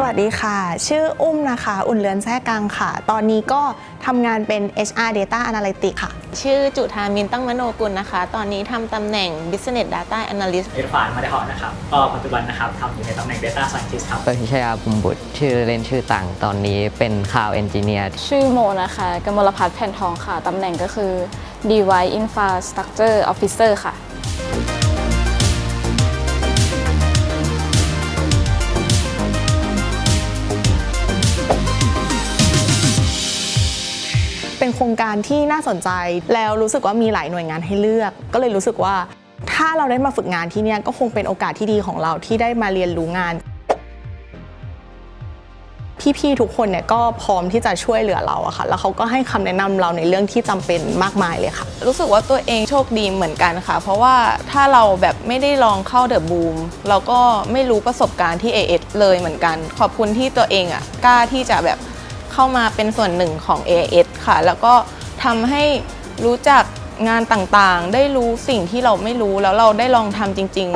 สวัสดีค่ะ ชื่ออุ้มนะคะ อุ่นเรือนแท้กังค่ะ ตอนนี้ก็ทำงานเป็น HR Data Analytics ค่ะ ชื่อจุธามินตั้งมโนกุลนะคะ ตอนนี้ทำตำแหน่ง Business Data Analyst เอรฟานมาได้หอนะครับ ก็ปัจจุบันนะครับทำอยู่ในตำแหน่ง Data Scientist ครับก็พิชยาภูมิบุตร ชื่อเล่นชื่อต่าง ตอนนี้เป็นข่าวเอนจิเนียร์ชื่อโมนะคะกมลพัฒน์แผ่นทองค่ะ ตำแหน่งก็คือ Device Infrastructure Officer ค่ะ เป็นโครงการที่น่าสนใจ แล้วรู้สึกว่ามีหลายหน่วยงานให้เลือก ก็เลยรู้สึกว่า ถ้าเราได้มาฝึกงานที่นี่ก็คงเป็นโอกาสที่ดีของเราที่ได้มาเรียนรู้งาน พี่ๆทุกคนเนี่ยก็พร้อมที่จะช่วยเหลือเราอะค่ะ แล้วเขาก็ให้คำแนะนำเราในเรื่องที่จำเป็นมากมายเลยค่ะ รู้สึกว่าตัวเองโชคดีเหมือนกันค่ะ เพราะว่าถ้าเราแบบไม่ได้ลองเข้าเดอะบูมเราก็ไม่รู้ประสบการณ์ที่ AS เลยเหมือนกัน ขอบคุณที่ตัวเองอะกล้าที่จะแบบ เข้ามาเป็นส่วนหนึ่งของ AS ค่ะ แล้วก็ทำให้รู้จักงานต่างๆ ได้รู้สิ่งที่เราไม่รู้แล้วเราได้ลองทำจริง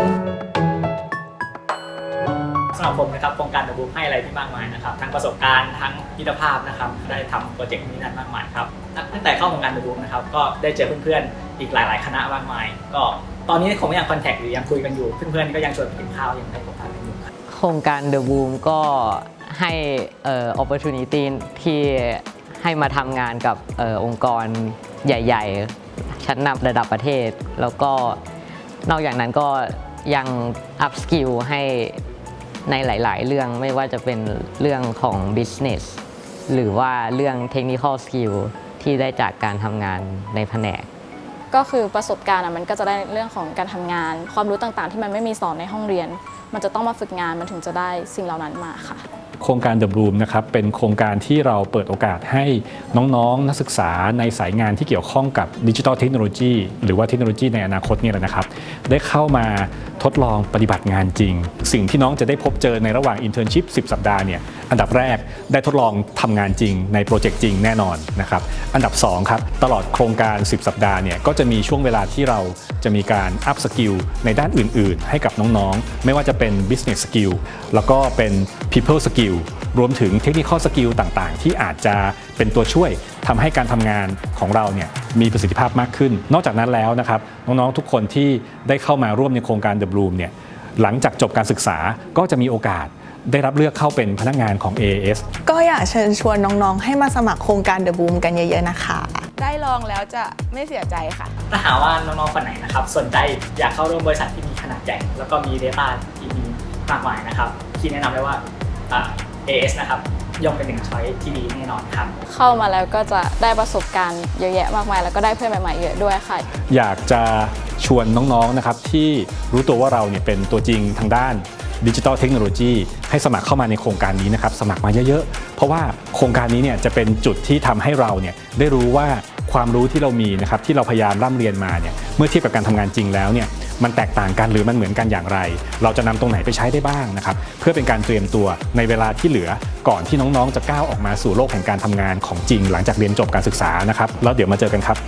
ๆสำหรับผมนะครับโครงการเดอะบูมให้อะไรที่มากมายนะครับทั้งประสบการณ์ทั้งมิตรภาพนะครับได้ทำโปรเจกต์นี้นั้นมากมายครับตั้งแต่เข้าโครงการเดอะบูมนะครับก็ได้เจอเพื่อนๆอีกหลาย ๆ คณะมากมาย ก็ตอนนี้คงยังคอนแทคหรือยังคุยกันอยู่เพื่อนๆก็ยังชวนไปกินข้าวยังได้พบปะกันอยู่ครับโครงการ The Boom ก็ ให้เอ่อ opportunity ที่ให้มาทำงานกับเออองค์กรใหญ่ ๆ ชั้นนำระดับประเทศ แล้วก็นอกจากนั้นก็ยัง up skill ให้ในหลาย ๆ เรื่องไม่ว่าจะเป็นเรื่องของ business หรือว่าเรื่อง technical skill ที่ได้จากการทำงานในแผนกก็คือประสบการณ์มันก็จะได้เรื่องของการทำงาน ความรู้ต่างๆ ที่มันไม่มีสอนในห้องเรียน มันจะต้องมาฝึกงานมันถึงจะได้สิ่งเหล่านั้นมาค่ะ โครงการ The Bloom นะครับเป็นโครงการที่เราเปิดโอกาสให้น้องๆนักศึกษาในสายงานที่เกี่ยวข้องกับดิจิทัลเทคโนโลยีหรือว่าเทคโนโลยีในอนาคตนี่แหละนะครับ ได้เข้ามา ทดลองปฏิบัติงานจริง สิ่งที่น้องจะได้พบเจอในระหว่างอินเทอร์นชิพ10 สัปดาห์เนี่ยอันดับแรกได้ทดลองทำงานจริงในโปรเจกต์จริงแน่นอนนะครับอันดับ2ครับตลอดโครงการ 10 สัปดาห์เนี่ยก็จะมีช่วงเวลาที่เราจะมีการอัพสกิลในด้านอื่น ๆ ให้กับน้องๆ ไม่ว่าจะเป็น business skill แล้วก็เป็น people skill รวมถึงเทคนิคสกิลต่างๆ ที่อาจจะเป็นตัวช่วยทำให้การทำงานของเราเนี่ยมีประสิทธิภาพมากขึ้น นอกจากนั้นแล้วนะครับน้องๆทุกคนที่ได้เข้ามาร่วมในโครงการ The Bloom เนี่ยหลังจากจบการศึกษาก็จะมีโอกาสได้รับเลือกเข้าเป็นพนักงานของ AAS ก็อยากเชิญชวนน้องๆ ให้มาสมัครโครงการ The Boom กันเยอะๆ นะคะ ได้ลองแล้วจะไม่เสียใจค่ะ ถ้าหากว่าน้องๆ คนไหนนะครับสนใจอยากเข้าร่วมบริษัทที่มีขนาดใหญ่ แล้วก็มี Data ที่มีมากมายนะครับ ที่แนะนำได้ว่าอ่า AS นะครับย่อมเป็นหนึ่งช้อยที่ดีแน่นอนครับ เข้ามาแล้วก็จะได้ประสบการณ์เยอะแยะมากมาย แล้วก็ได้เพื่อนใหม่ๆเยอะด้วยค่ะ อยากจะชวนน้องๆนะครับที่รู้ตัวว่าเราเนี่ยเป็นตัวจริงทางด้านดิจิทัลเทคโนโลยีให้สมัครเข้ามาในโครงการนี้นะครับ สมัครมาเยอะๆ เพราะว่าโครงการนี้เนี่ยจะเป็นจุดที่ทำให้เราเนี่ยได้รู้ว่า ความรู้ที่เรามีนะครับที่เราพยายามร่ำเรียนมาเนี่ยเมื่อเทียบกับการทำงานจริงแล้วเนี่ยมันแตกต่างกันหรือมันเหมือนกันอย่างไร เราจะนำตรงไหนไปใช้ได้บ้างนะครับเพื่อเป็นการเตรียมตัวในเวลาที่เหลือก่อนที่น้องๆ จะก้าวออกมาสู่โลกแห่งการทำงานของจริง หลังจากเรียนจบการศึกษานะครับแล้วเดี๋ยวมาเจอกันครับ